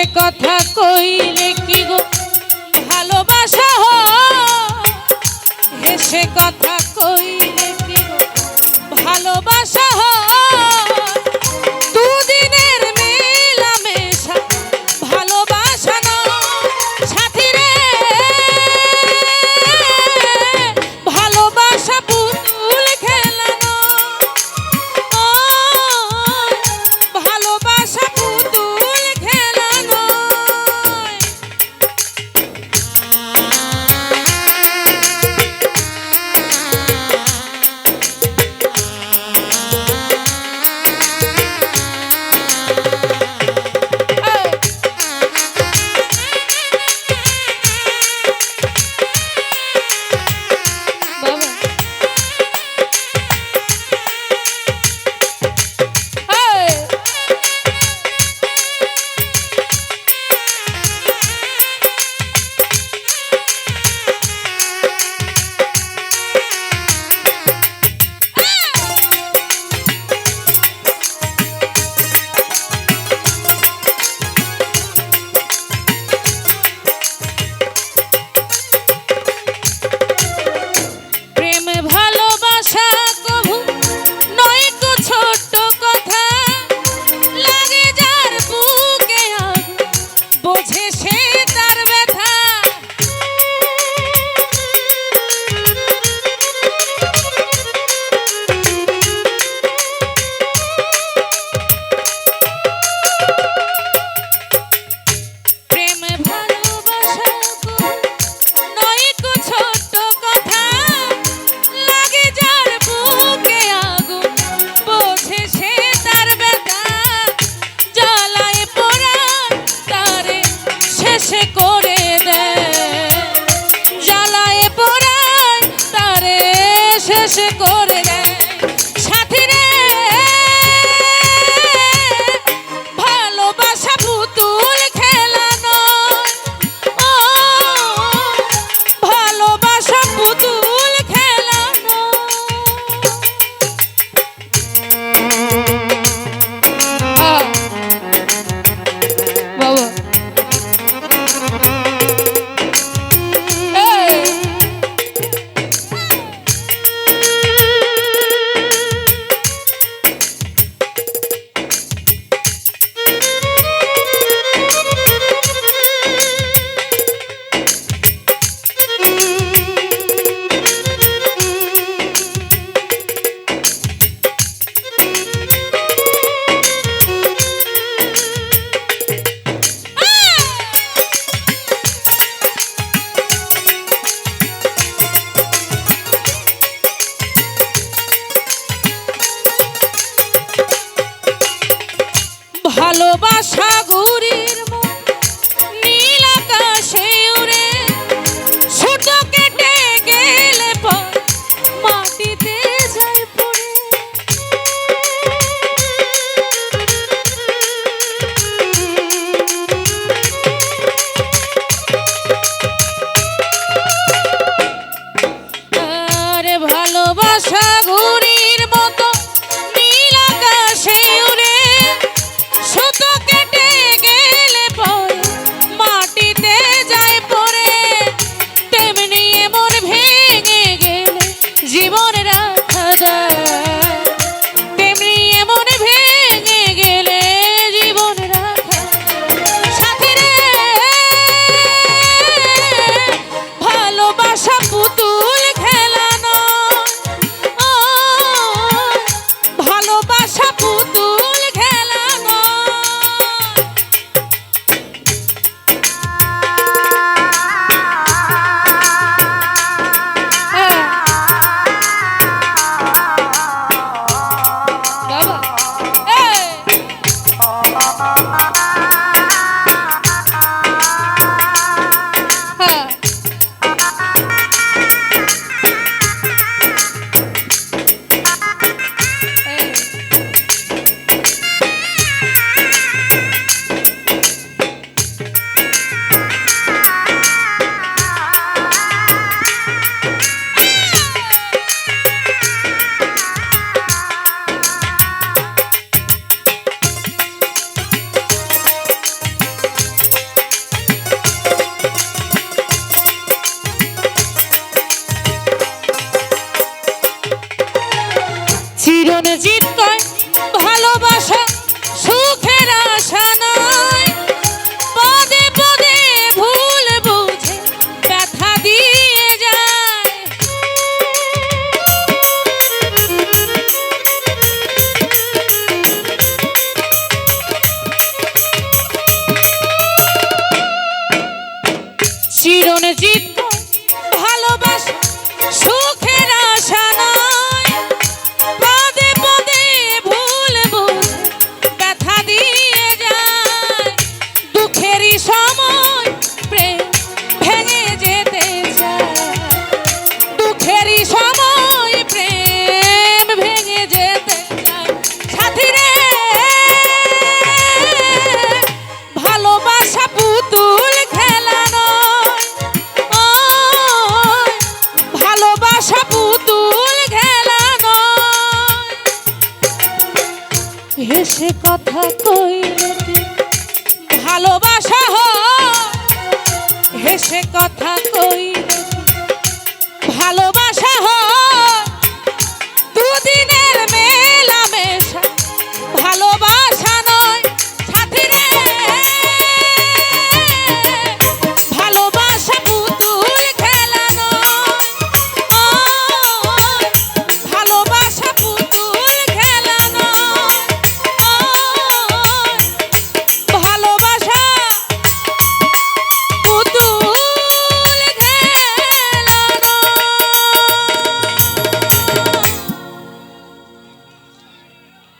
মিথ্যে কথা কইলে কি গো? ভালোবাসা হো হেসে কথা কইলে কি গো? ভালোবাসা হো সে কো Show. কথা ভালোবাসা হয় হেসে কথা